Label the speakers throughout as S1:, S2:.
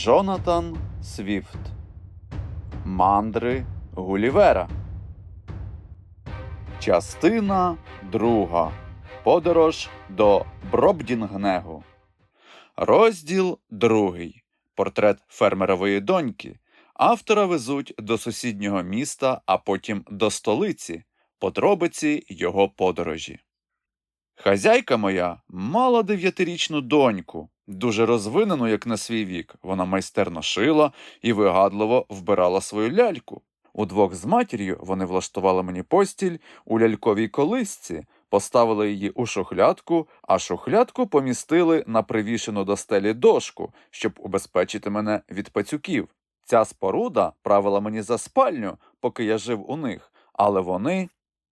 S1: Джонатан Свіфт Мандри Гулівера. Частина друга. Подорож до Бробдінгнегу. Розділ другий. Портрет фермерової доньки. Автора везуть до сусіднього міста, а потім до столиці. Подробиці його подорожі. Хазяйка моя мала дев'ятирічну доньку, дуже розвинену, як на свій вік. Вона майстерно шила і вигадливо вбирала свою ляльку. Удвох з матір'ю вони влаштували мені постіль у ляльковій колисці, поставили її у шухлядку, а шухлядку помістили на привішену до стелі дошку, щоб убезпечити мене від пацюків. Ця споруда правила мені за спальню, поки я жив у них, але вони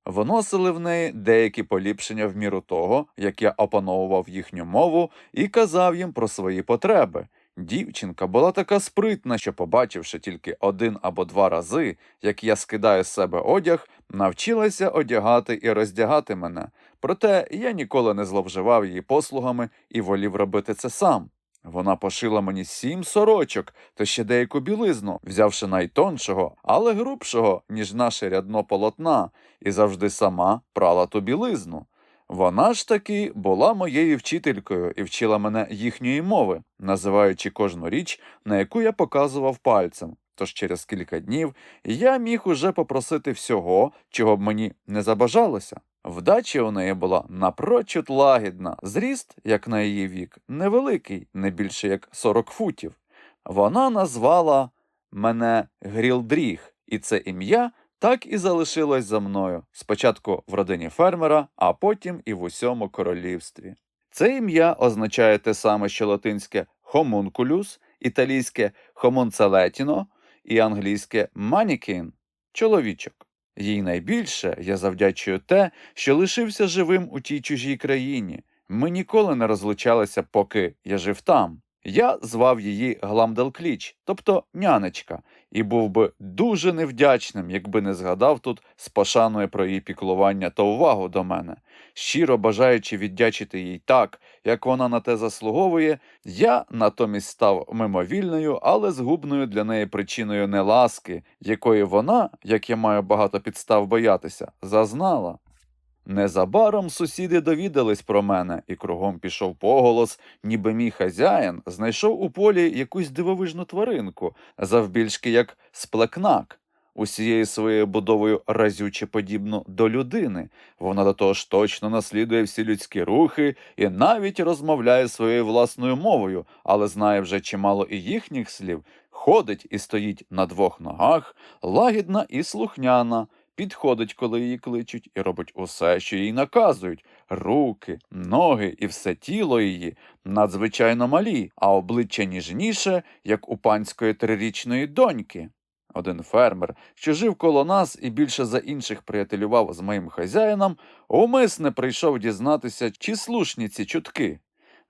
S1: вносили в неї деякі поліпшення в міру того, як я опановував їхню мову і казав їм про свої потреби. Дівчинка була така спритна, що, побачивши тільки один або два рази, як я скидаю з себе одяг, навчилася одягати і роздягати мене. Проте я ніколи не зловживав її послугами і волів робити це сам. Вона пошила мені сім сорочок та ще деяку білизну, взявши найтоншого, але грубшого, ніж наше рядно полотна, і завжди сама прала ту білизну. Вона ж таки була моєю вчителькою і вчила мене їхньої мови, називаючи кожну річ, на яку я показував пальцем. Тож через кілька днів я міг уже попросити всього, чого б мені не забажалося. Вдача у неї була напрочуд лагідна, зріст, як на її вік, невеликий, не більше як 40 футів. Вона назвала мене Грілдріг, і це ім'я так і залишилось за мною, спочатку в родині фермера, а потім і в усьому королівстві. Це ім'я означає те саме, що латинське хомункулюс, італійське хомунцелетіно і англійське манікін чоловічок. Їй найбільше я завдячую те, що лишився живим у тій чужій країні. Ми ніколи не розлучалися, поки я жив там. Я звав її Гламделкліч, тобто нянечка, і був би дуже невдячним, якби не згадав тут з пошаною про її піклування та увагу до мене. Щиро бажаючи віддячити їй так, як вона на те заслуговує, я натомість став мимовільною, але згубною для неї причиною неласки, якої вона, як я маю багато підстав боятися, зазнала. Незабаром сусіди довідались про мене, і кругом пішов поголос, ніби мій хазяїн знайшов у полі якусь дивовижну тваринку, завбільшки як сплекнак, усією своєю будовою разюче подібну до людини. Вона до того ж точно наслідує всі людські рухи і навіть розмовляє своєю власною мовою, але знає вже чимало і їхніх слів, ходить і стоїть на двох ногах, лагідна і слухняна. Підходить, коли її кличуть, і робить усе, що їй наказують руки, ноги і все тіло її надзвичайно малі, а обличчя ніжніше, як у панської трирічної доньки. Один фермер, що жив коло нас і більше за інших приятелював з моїм хазяїном, умисне прийшов дізнатися, чи слушні ці чутки.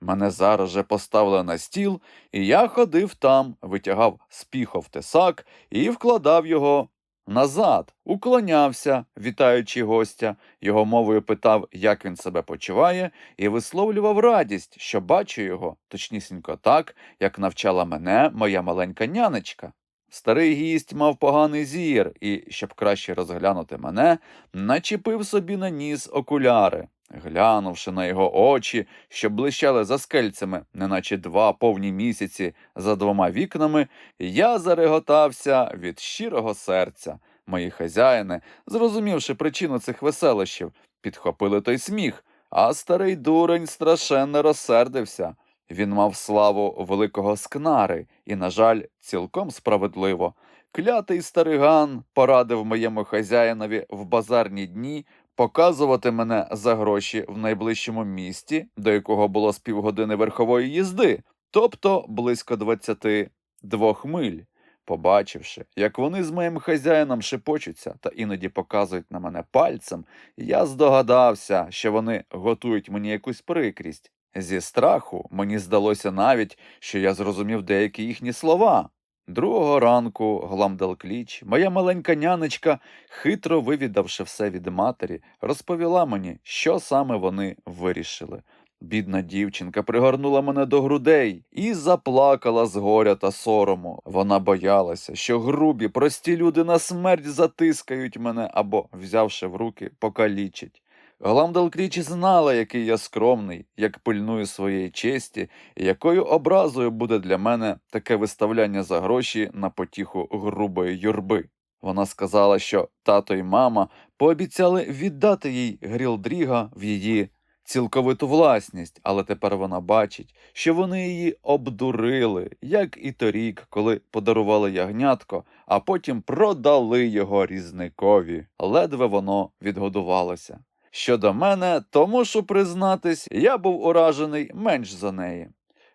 S1: Мене зараз же поставили на стіл, і я ходив там, витягав з піхов тесак і вкладав його назад, уклонявся, вітаючи гостя, його мовою питав, як він себе почуває, і висловлював радість, що бачу його, точнісінько так, як навчала мене моя маленька нянечка. Старий гість мав поганий зір і, щоб краще розглянути мене, начепив собі на ніс окуляри. Глянувши на його очі, що блищали за скельцями, неначе два повні місяці за двома вікнами, я зареготався від щирого серця. Мої хазяїни, зрозумівши причину цих веселощів, підхопили той сміх, а старий дурень страшенно розсердився. Він мав славу великого скнари і, на жаль, цілком справедливо. Клятий стариган порадив моєму хазяїнові в базарні дні показувати мене за гроші в найближчому місті, до якого було з півгодини верхової їзди, тобто близько двадцяти двох миль. Побачивши, як вони з моїм хазяїном шепочуться та іноді показують на мене пальцем, я здогадався, що вони готують мені якусь прикрість. Зі страху мені здалося навіть, що я зрозумів деякі їхні слова. Другого ранку Гламделкліч, моя маленька нянечка, хитро вивідавши все від матері, розповіла мені, що саме вони вирішили. Бідна дівчинка пригорнула мене до грудей і заплакала з горя та сорому. Вона боялася, що грубі, прості люди на смерть затискають мене або, взявши в руки, покалічать. Гламдалкріч знала, який я скромний, як пильную своєї честі, і якою образою буде для мене таке виставляння за гроші на потіху грубої юрби. Вона сказала, що тато і мама пообіцяли віддати їй Грілдріга в її цілковиту власність, але тепер вона бачить, що вони її обдурили, як і торік, коли подарували ягнятко, а потім продали його різникові. Ледве воно відгодувалося. Щодо мене, то мушу признатись, я був уражений менш за неї.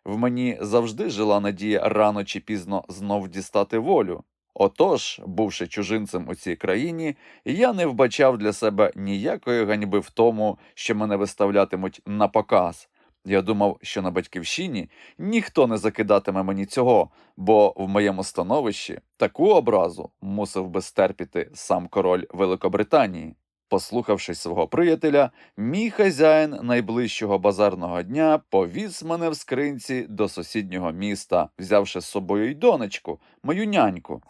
S1: В мені завжди жила надія рано чи пізно знов дістати волю. Отож, бувши чужинцем у цій країні, я не вбачав для себе ніякої ганьби в тому, що мене виставлятимуть на показ. Я думав, що на батьківщині ніхто не закидатиме мені цього, бо в моєму становищі таку образу мусив би стерпіти сам король Великобританії. Послухавши свого приятеля, мій хазяїн найближчого базарного дня повіз мене в скринці до сусіднього міста, взявши з собою й донечку, мою няньку,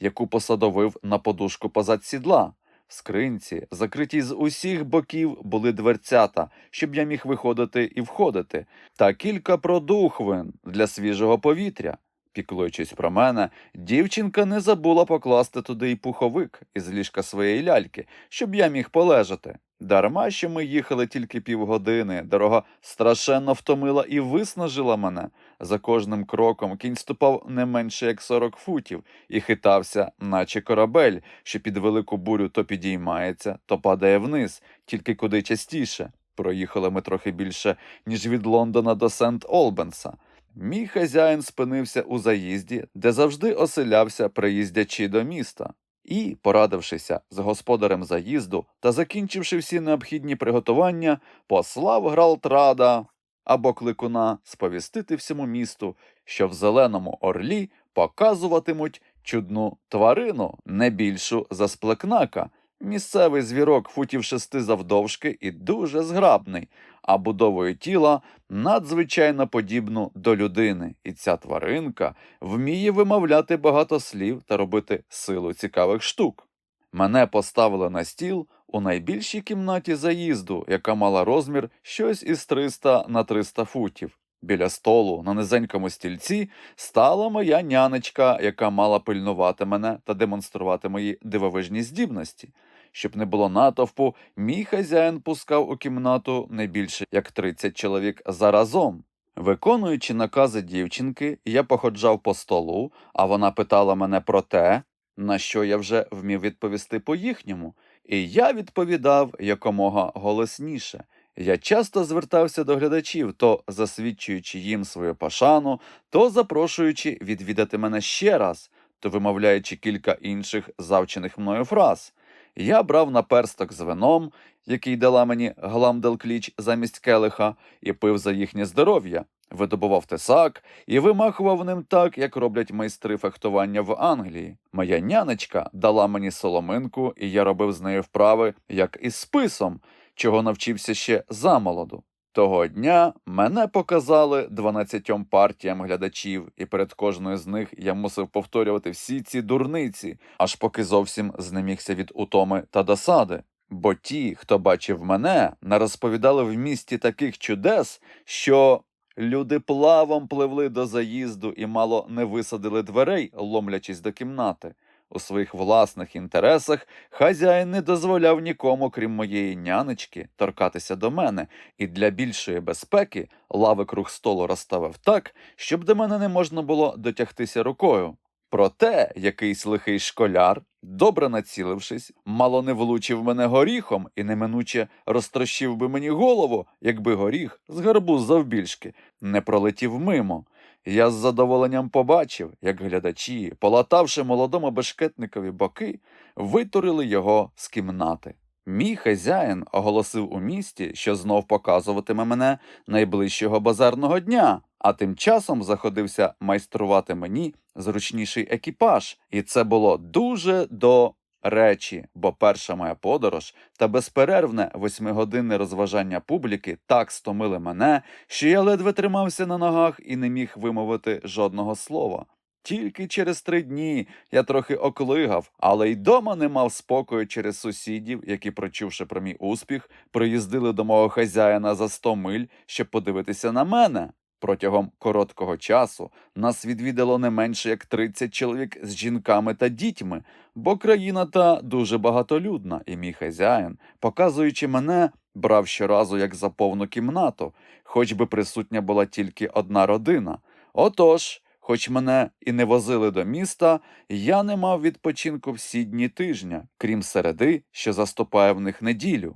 S1: яку посадовив на подушку позад сідла. В скринці, закритій з усіх боків, були дверцята, щоб я міг виходити і входити, та кілька продухвин для свіжого повітря. Піклуючись про мене, дівчинка не забула покласти туди й пуховик із ліжка своєї ляльки, щоб я міг полежати. Дарма, що ми їхали тільки півгодини, дорога страшенно втомила і виснажила мене. За кожним кроком кінь ступав не менше як 40 футів і хитався, наче корабель, що під велику бурю то підіймається, то падає вниз, тільки куди частіше. Проїхали ми трохи більше, ніж від Лондона до Сент-Олбенса. Мій хазяїн спинився у заїзді, де завжди оселявся, приїздячи до міста. І, порадившися з господарем заїзду та закінчивши всі необхідні приготування, послав Гралтрада або кликуна сповістити всьому місту, що в зеленому орлі показуватимуть чудну тварину, не більшу за сплекнака, місцевий звірок футів шести завдовжки і дуже зграбний, а будовою тіла надзвичайно подібну до людини, і ця тваринка вміє вимовляти багато слів та робити силу цікавих штук. Мене поставили на стіл у найбільшій кімнаті заїзду, яка мала розмір щось із 300 на 300 футів. Біля столу на низенькому стільці стала моя нянечка, яка мала пильнувати мене та демонструвати мої дивовижні здібності. Щоб не було натовпу, мій хазяїн пускав у кімнату не більше як 30 чоловік заразом. Виконуючи накази дівчинки, я походжав по столу, а вона питала мене про те, на що я вже вмів відповісти по-їхньому, і я відповідав якомога голосніше. Я часто звертався до глядачів, то засвідчуючи їм свою пошану, то запрошуючи відвідати мене ще раз, то вимовляючи кілька інших завчених мною фраз. Я брав наперсток з вином, який дала мені Гламделкліч замість келиха, і пив за їхнє здоров'я, видобував тесак і вимахував ним так, як роблять майстри фехтування в Англії. Моя нянечка дала мені соломинку, і я робив з нею вправи, як із списом, чого навчився ще замолоду. Того дня мене показали дванадцятьом партіям глядачів, і перед кожною з них я мусив повторювати всі ці дурниці, аж поки зовсім знемігся від утоми та досади. Бо ті, хто бачив мене, нарозповідали в місті таких чудес, що люди плавом пливли до заїзду і мало не висадили дверей, ломлячись до кімнати. У своїх власних інтересах хазяїн не дозволяв нікому, крім моєї нянечки, торкатися до мене, і для більшої безпеки лави круг столу розставив так, щоб до мене не можна було дотягтися рукою. Проте якийсь лихий школяр, добре націлившись, мало не влучив мене горіхом і неминуче розтрощив би мені голову, якби горіх з гарбуз завбільшки не пролетів мимо. Я з задоволенням побачив, як глядачі, полатавши молодому бешкетникові боки, витурили його з кімнати. Мій хазяїн оголосив у місті, що знов показуватиме мене найближчого базарного дня, а тим часом заходився майструвати мені зручніший екіпаж, і це було дуже до речі, бо перша моя подорож та безперервне восьмигодинне розважання публіки так стомили мене, що я ледве тримався на ногах і не міг вимовити жодного слова. Тільки через три дні я трохи оклигав, але й дома не мав спокою через сусідів, які, прочувши про мій успіх, приїздили до мого хазяїна за сто миль, щоб подивитися на мене. Протягом короткого часу нас відвідало не менше як 30 чоловік з жінками та дітьми, бо країна та дуже багатолюдна, і мій хазяїн, показуючи мене, брав щоразу як за повну кімнату, хоч би присутня була тільки одна родина. Отож, хоч мене і не возили до міста, я не мав відпочинку всі дні тижня, крім середи, що заступає в них неділю.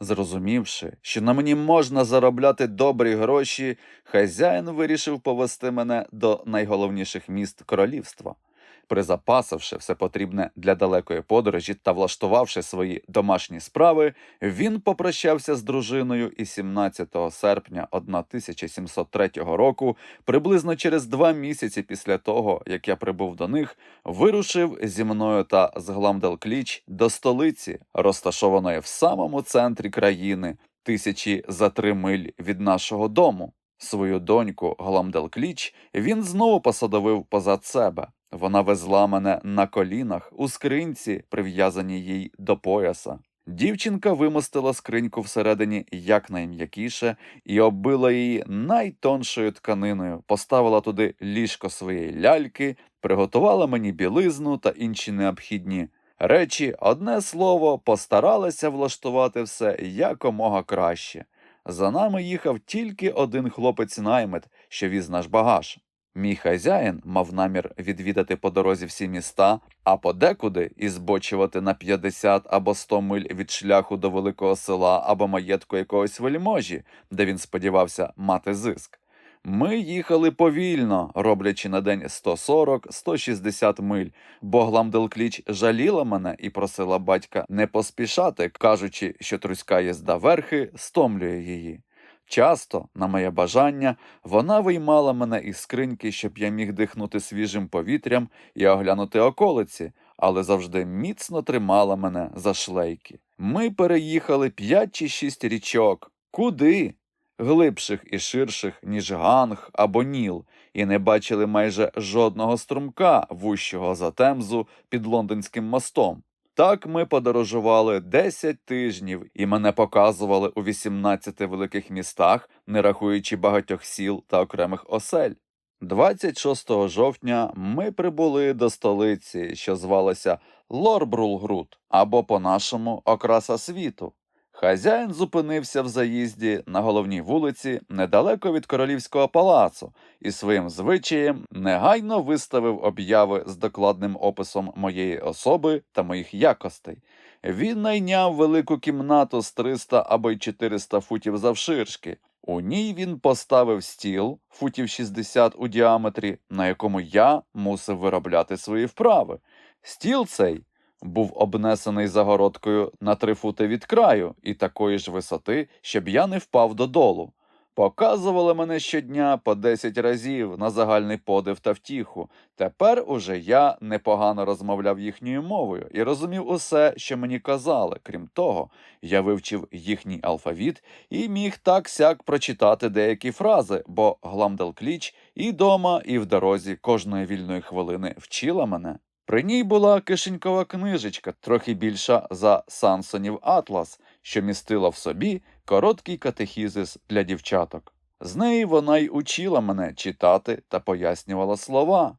S1: Зрозумівши, що на мені можна заробляти добрі гроші, хазяїн вирішив повести мене до найголовніших міст королівства. Призапасивши все потрібне для далекої подорожі та влаштувавши свої домашні справи, він попрощався з дружиною і 17 серпня 1703 року, приблизно через два місяці після того, як я прибув до них, вирушив зі мною та з Гламделкліч до столиці, розташованої в самому центрі країни, тисячі за три миль від нашого дому. Свою доньку Гламделкліч він знову посадовив позад себе. Вона везла мене на колінах у скринці, прив'язаній їй до пояса. Дівчинка вимостила скриньку всередині якнайм'якіше і оббила її найтоншою тканиною, поставила туди ліжко своєї ляльки, приготувала мені білизну та інші необхідні речі, одне слово, постаралася влаштувати все якомога краще. За нами їхав тільки один хлопець наймит, що віз наш багаж. Мій хазяїн мав намір відвідати по дорозі всі міста, а подекуди і збочувати на 50 або 100 миль від шляху до великого села або маєтку якогось вельможі, де він сподівався мати зиск. Ми їхали повільно, роблячи на день 140-160 миль, бо Гламделкліч жаліла мене і просила батька не поспішати, кажучи, що труська їзда верхи стомлює її. Часто, на моє бажання, вона виймала мене із скриньки, щоб я міг дихнути свіжим повітрям і оглянути околиці, але завжди міцно тримала мене за шлейки. Ми переїхали п'ять чи шість річок. Куди? Глибших і ширших, ніж Ганг або Ніл, і не бачили майже жодного струмка вущого за Темзу під лондонським мостом. Так ми подорожували 10 тижнів, і мене показували у 18 великих містах, не рахуючи багатьох сіл та окремих осель. 26 жовтня ми прибули до столиці, що звалася Лорбрулгрут, або по-нашому Окраса світу. Хазяїн зупинився в заїзді на головній вулиці недалеко від королівського палацу і своїм звичаєм негайно виставив обяви з докладним описом моєї особи та моїх якостей. Він найняв велику кімнату з 300 або й 400 футів завширшки. У ній він поставив стіл футів 60 у діаметрі, на якому я мусив виробляти свої вправи. Стіл цей був обнесений загородкою на три фути від краю і такої ж висоти, щоб я не впав додолу. Показували мене щодня по 10 разів на загальний подив та втіху. Тепер уже я непогано розмовляв їхньою мовою і розумів усе, що мені казали. Крім того, я вивчив їхній алфавіт і міг так сяк прочитати деякі фрази, бо Гламделкліч і дома, і в дорозі кожної вільної хвилини вчила мене. При ній була кишенькова книжечка, трохи більша за Сансонів Атлас, що містила в собі короткий катехізис для дівчаток. З неї вона й учила мене читати та пояснювала слова.